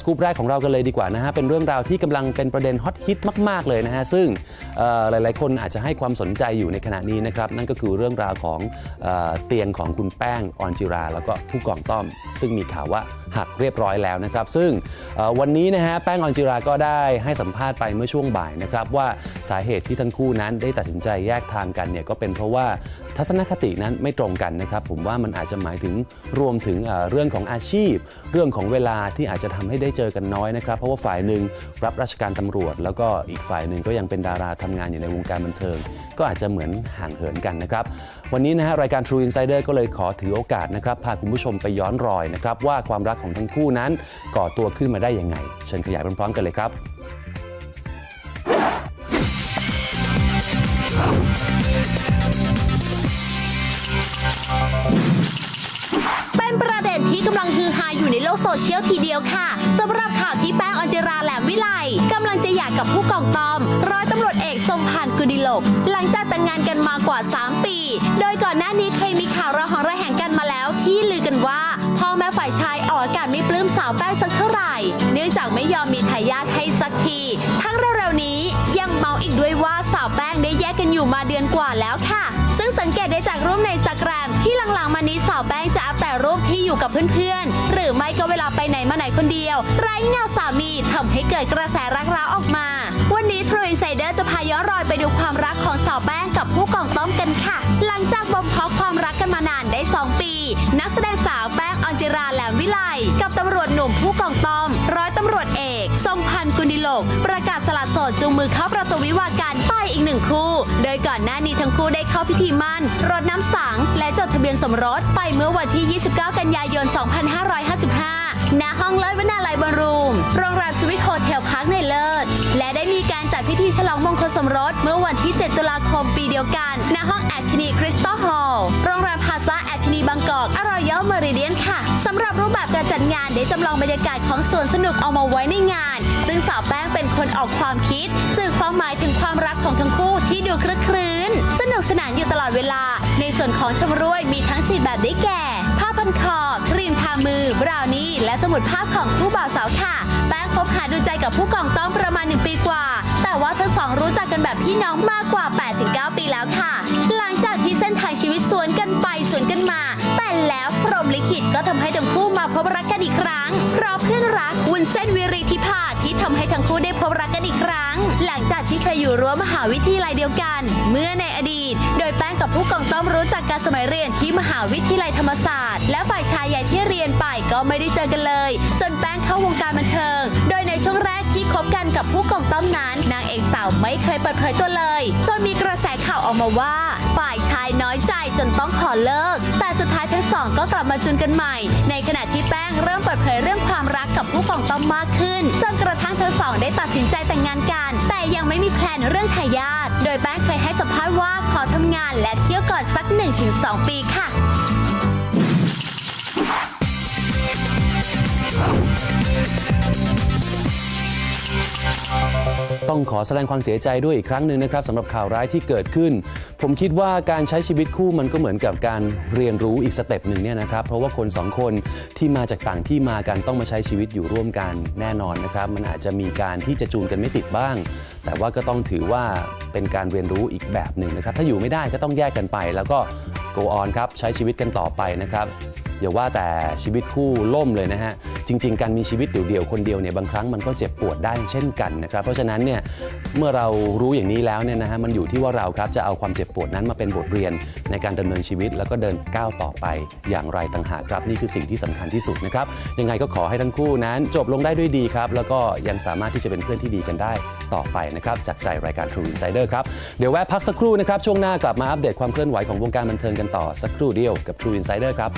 สกู๊ปแรกของเรากันเลยดีกว่านะฮะเป็นเรื่องราวที่กำลังเป็นประเด็นฮอตฮิตมาก ๆ เลยนะฮะซึ่งหลาย ๆ คนอาจจะให้ความสนใจอยู่ในขณะนี้นะครับนั่นก็คือเรื่องราวของเออเตียงของคุณแป้งออนจิรา แล้วก็ผู้กองต้อม ซึ่งมีข่าวว่า หักเรียบร้อยแล้วนะครับ ซึ่งวันนี้นะฮะแป้งออนจิราก็ได้ให้สัมภาษณ์ไปเมื่อช่วงบ่ายนะครับ ว่าสาเหตุที่ทั้งคู่นั้นได้ตัดสินใจแยกทางกันเนี่ยก็เป็นเพราะว่าทัศนคตินั้นไม่ตรงกันนะครับ ผมว่ามันอาจจะหมายถึงรวมถึงเอ่อเรื่องของอาชีพ เรื่องของเวลาที่อาจจะทำให้ได้เจอกันน้อยนะครับ เพราะว่าฝ่ายหนึ่งรับราชการตำรวจ แล้วก็อีกฝ่ายหนึ่งก็ยังเป็นดาราทำงานอยู่ในวงการบันเทิง ก็อาจจะเหมือนห่างเหินกันนะครับ วันนี้นะฮะรายการ True Insider ก็เลยขอถือโอกาสนะครับพาคุณผู้ชมไปย้อนรอยนะครับว่าความรักของทั้งคู่นั้น ก่อตัวขึ้นมาได้ยังไง เชิญขยายพร้อมๆกันเลยครับเป็นประเด็นที่กำลังฮือฮาอยู่ในโลกโซเชียลทีเดียวค่ะสำหรับข่าวที่แป้งออนจิราแหลมวิไลกำลังจะหย่ากกับผู้กองตอม ร้อยตำรวจเอกทรงพันธ์กุดิโลก หลังจากแต่งงานกันมากว่า 3 ปี โดยก่อนหน้านี้เคยมีข่าวระหองระแหงกันมาแล้วที่ลือกันว่า ฝ่ายชายออกอากาศไม่ปลื้มสาวแป้งสักเท่าไหร่ เนื่องจากไม่ยอมมีทายาทให้สักที ทั้งเร็วๆนี้ยังเมาอีกด้วยว่าสาวแป้งได้แยกกันอยู่มาเดือนกว่าแล้วค่ะ ซึ่งสังเกตได้จากรูปในสแกรมที่หลังๆมานี้สาวแป้งจะอัพแต่รูปที่อยู่กับเพื่อนๆ หรือไม่ก็เวลาไปไหนมาไหนคนเดียว ไร้เงาสามีทำให้เกิดกระแสรักร้าวออกมา วันนี้ True Insider จะพาย้อนรอยไปดูความรักของสาวแป้งกับผู้กองต้อมกันค่ะ หลังจากบ่มเพาะความรักกันมานานได้ 2 ปี ราแหลมวิไลกับตำรวจหนุ่มผู้กองต้อม ร้อยตำรวจเอก ทรงพันธ์กุนิโลก ประกาศสละโสดจูงมือเข้าประตูวิวากันไปอีกหนึ่งคู่ โดยก่อนหน้านี้ทั้งคู่ได้เข้าพิธีมั่น รดน้ำสัง และจดทะเบียนสมรสไปเมื่อวันที่ 29 กันยายน 2555ณห้องเลิศวนาลัยบอลรูม โรงแรมสวิทโฮเทลพักในเลิศ และได้มีการ จัดพิธีฉลองมงคลสมรส เมื่อวันที่ 7 ตุลาคมปีเดียวกัน ณ ห้องแอทนีคริสตัลฮอลล์โรงแรมพาซาแอทนีบางกอกอรอยัลเมริเดียนค่ะ สำหรับรูปแบบการจัดงานได้จำลองบรรยากาศของสวนสนุกเอามาไว้ในงาน ซึ่งสาวแป้งเป็นคนออกความคิด สื่อความหมายถึงความรักของทั้งคู่ที่ดูคลึกครื้น สนุกสนานอยู่ตลอดเวลา ในส่วนของชมรวยมีทั้งสีแบบได้แก่ ผ้าพันคอครีมทามือบราวนี่และสมุดภาพของคู่บ่าวสาวค่ะแป้ คบหาดูใจกับผู้กองต้อมประมาณ 1 ปีกว่า แต่ว่าทั้งสองรู้จักกันแบบพี่น้องมากกว่า 8-9 ปีแล้วค่ะ หลังจากที่เส้นทางชีวิตสวนกันไปสวนกันมา แต่แล้วพรหมลิขิตก็ทำให้ทั้งคู่มาพบรักกันอีกครั้ง เพราะเพื่อนรักวุ้นเส้นวิริธิภาที่ทำให้ทั้งคู่ได้พบรักกันอีกครั้ง หลังจากที่เคยอยู่รั้วมหาวิทยาลัยเดียวกัน เมื่อในอดีต โดยแป้งกับผู้กองต้อมรู้จักกันสมัยเรียนที่มหาวิทยาลัยธรรมศาสตร์ และฝ่ายชายใหญ่ที่เรียนไปก็ไม่ได้เจอกันเลย จนแป้งเข้าวงการบันเทิงาวไม่เคยเปิดเผยตัวเลย จนมีกระแสข่าวออกมาว่า ฝ่ายชายน้อยใจจนต้องขอเลิก แต่สุดท้ายทั้งสองก็กลับมาจุนกันใหม่ ในขณะที่แป้งเริ่มเปิดเผยเรื่องความรักกับผู้กองต้อมมากขึ้น จนกระทั่งทั้งสองได้ตัดสินใจแต่งงานกัน แต่ยังไม่มีแพลนเรื่องทายาท โดยแป้งเคยให้สัมภาษณ์ว่าขอทำงานและเที่ยวก่อนสัก 1-2 ปีค่ะ ต้องขอแสดงความเสียใจด้วยอีกครั้งหนึ่งนะครับสำหรับข่าวร้ายที่เกิดขึ้น ผมคิดว่าการใช้ชีวิตคู่มันก็เหมือนกับการเรียนรู้อีกสเต็ปหนึ่งเนี่ยนะครับเพราะว่าคนสองคนที่มาจากต่างที่มากันต้องมาใช้ชีวิตอยู่ร่วมกันแน่นอนนะครับ มันอาจจะมีการที่จะจูนกันไม่ติดบ้าง แต่ว่าก็ต้องถือว่าเป็นการเรียนรู้อีกแบบหนึ่งนะครับ ถ้าอยู่ไม่ได้ก็ต้องแยกกันไป แล้วก็ go on ครับใช้ชีวิตกันต่อไปนะครับอย่าว่าแต่ชีวิตคู่ล่มเลยนะฮะ จริง ๆ การมีชีวิตเดี่ยวๆคนเดียวเนี่ยบางครั้งมันก็เจ็บปวดได้เช่นกันนะครับเพราะฉะนั้นเนี่ยเมื่อเรารู้อย่างนี้แล้วเนี่ยนะฮะมันอยู่ที่ว่าเราครับจะเอาความเจ็บปวดนั้นมาเป็นบทเรียนในการดำเนินชีวิต แล้วก็เดินก้าวต่อไปอย่างไรต่างหากครับนี่คือสิ่งที่สำคัญที่สุดนะครับยังไงก็ขอให้ทั้งคู่นั้น จบลงได้ด้วยดีครับแล้วก็ยังสามารถที่จะเป็นเพื่อนที่ดีกันได้ต่อไปนะครับจากใจรายการ True Insider ครับเดี๋ยวแวะพักสักครู่นะครับช่วงหน้ากลับมาอัปเดตความเคลื่อนไหวของวงการบันเทิงกันต่อสักครู่เดียวกับ True Insider ครับ